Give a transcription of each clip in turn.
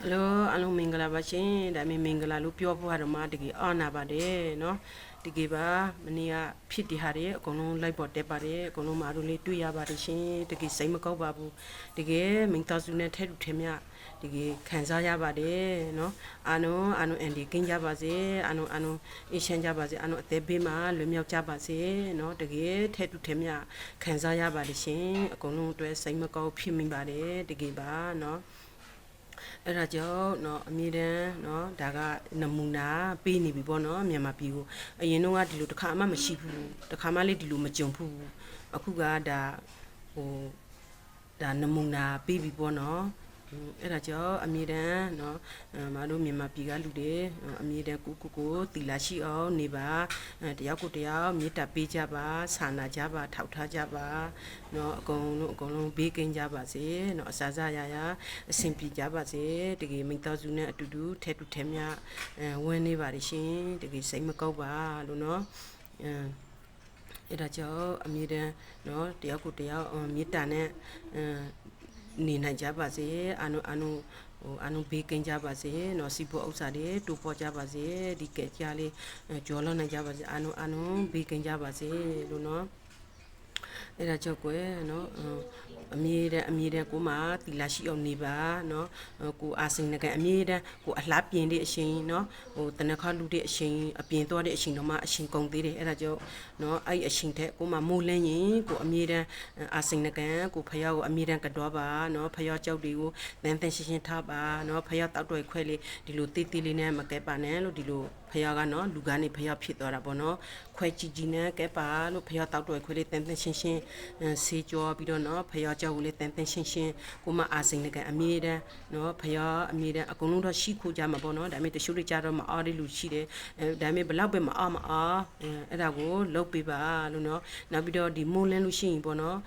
ဟယ်လိုအားလုံးမင်္ဂလာပါရှင်ဒါပေမဲ့မင်္ဂလာလို့ပြောဖို့ကတော့မှတကယ်အားနာပါတယ်เนาะတကယ်ပါမနေ့ကဖြစ်တည်ဟာတွေအကုန်လုံးလိုက်ပေါ်တက်ပါတယ်အကုန်လုံးမအားတို့လေးတွေ့ရပါတယ်ရှင်တကယ်စိတ်မကောက်ပါဘူးတကယ်မင်္ဂလာစုနဲ့ထဲတူထဲမြတကယ်ခံစားရပါတယ်เนาะအာနုံအာနုံအန်ဒီကင်းကြပါစေအာနုံအာနုံအေးရှမ်းကြပါစေအာနုံအသေးပေးမှာလွတ်မြောက်ကြပါစေเนาะတကယ်ထဲတူထဲမြခံစားရပါတယ်ရှင်အကုန်လုံးအတွက်စိတ်မကောက်ဖြစ်မိပါတယ်တကယ်ပါเนาะ အဲ့ဒါကြောင့်เนาะအမြဲတမ်းเนาะဒါကနမူနာပေးနေပြီပေါ့เนาะမြန်မာပြည်ကိုအရင်တော့ကဒီလိုတစ်ခါမှမရှိဘူးတစ်ခါမှလည်းဒီလိုမကြုံဘူးအခုကဒါဟိုဒါနမူနာပေးပြီပေါ့เนาะ အဲ့ဒါကြောင့်အမြဲတမ်းနော်မတို့မြန်မာပြည်ကလူတွေအမြဲတမ်းကိုကိုကိုတီလာရှိအောင်နေပါတယောက်ကိုတယောက်မေတ္တာပေးကြပါဆန္ဒကြပါထောက်ထားကြပါနော်အကုန်လုံးအကုန်လုံးဘေးကင်းကြပါစေနော်အစာစားရရအဆင်ပြေကြပါစေတကယ်မိသားစုနဲ့အတူတူထဲတူထဲမြဝင်နေပါလိမ့်ရှင်တကယ်စိတ်မကောက်ပါလို့နော်အဲ့ဒါကြောင့်အမြဲတမ်းနော်တယောက်ကိုတယောက်မေတ္တာနဲ့ နေနိုင်ကြပါစေအာနုအာနုဟိုအာနုဘေးကင်းကြပါစေနော်စီပေါ်ဥစ္စာတွေတူပေါ်ကြပါစေဒီကဲကြားလေးကြော်လွန်နိုင်ကြပါစေအာနုအာနုဘေးကင်းကြပါစေလို့နော် အဲ့ဒါကြောင့်ကွယ်နော်အမြဲတမ်းအမြဲတမ်းကိုမတီလာရှိအောင်နေပါနော်ကိုအာစိန်နကအမြဲတမ်းကိုအလှပြင်းတဲ့အချိန်နော်ဟိုတနခါလူတဲ့အချိန်အပြင်သွားတဲ့အချိန်တော့မှအချိန်ကုန်သေးတယ်အဲ့ဒါကြောင့်နော်အဲ့အချိန်ထက်ကိုမမိုးလန်းရင်ကိုအမြဲတမ်းအာစိန်နကန်ကိုဖယောကိုအမြဲတမ်းကတော့ပါနော်ဖယောကြောက်တွေကိုတန်တန်ရှင်းရှင်းထားပါနော်ဖယောတောက်တွေခွဲလေးဒီလိုတေးသေးလေးနဲ့မကဲပါနဲ့လို့ဒီလိုဖယောကနော်လူကနေဖယောဖြစ်သွားတာပေါ့နော်ခွဲကြည့်ကြည့်နဲ့ကဲပါလို့ဖယောတောက်တွေခွဲလေးတန်တန်ရှင်းရှင်းဆေးကြောပြီးတော့နော်ဖယောကြောက်ကိုလေးတန်တန်ရှင်းရှင်းကိုမအာစိန်နကန်အမြဲတမ်းနော်ဖယောအမြဲတမ်းအကုန်လုံးတော့ရှိခိုးကြမှာပေါ့နော်ဒါပေမဲ့တချို့တွေကြတော့မအားတဲ့လူရှိတယ်အဲဒါပေမဲ့ဘလောက်ပဲမအားမအားအဲအဲ့ဒါကိုလုတ်ပေးပါလို့နော်နောက်ပြီးတော့ဒီမိုးလင်းလို့ရှိရင်ပေါ့နော်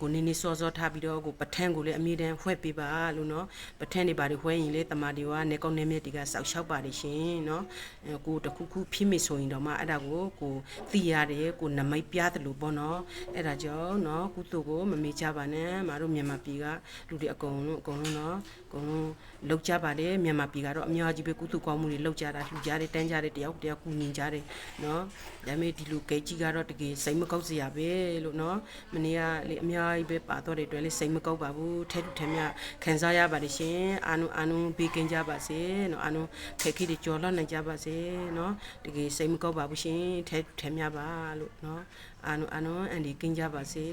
ကိုနေနေစောစောထားပြီးတော့ကိုပထန်းကိုလည်းအမြဲတမ်းဝှက်ပေးပါလို့နော်ပထန်းတွေပါတွေဝှဲရင်လေတမာတွေကနေကောင်းနေမြက်တွေကစောက်ရှောက်ပါလိရှင်နော်အဲကိုတခုခုဖြစ်မိဆိုရင်တော့မှအဲ့ဒါကိုကိုသိရတယ်ကိုနမိတ်ပြတယ်လို့ပေါ့နော်အဲ့ဒါကြောင့်နော်ကုသိုလ်ကိုမမေ့ကြပါနဲ့မတို့မြန်မာပြည်ကလူတွေအကုန်လုံးအကုန်လုံးနော်အကုန်လုံးလောက်ကြပါတယ်မြန်မာပြည်ကတော့အများကြီးပဲကုသိုလ်ကောင်းမှုတွေလောက်ကြတာလှူကြတယ်တန်းကြတယ်တယောက်တယောက်ကူညီကြတယ်နော်ဒါပေမဲ့ဒီလူဂိတ်ကြီးကတော့တကယ်စိတ်မကောက်စရာပဲလို့နော်မနေ့ကလေအများကြီးပဲပါတော့တဲ့အတွက်လေစိတ်မကောက်ပါဘူးထဲတူထဲမြခံစားရပါတယ်ရှင်အာနုအာနုဘေးကင်းကြပါစေနော်အာနုခက်ခဲတွေကြော်လွတ်နိုင်ကြပါစေနော်တကယ်စိတ်မကောက်ပါဘူးရှင်ထဲတူထဲမြပါလို့နော်အာနုအာနုအန်ဒီကင်းကြပါစေ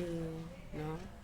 နော်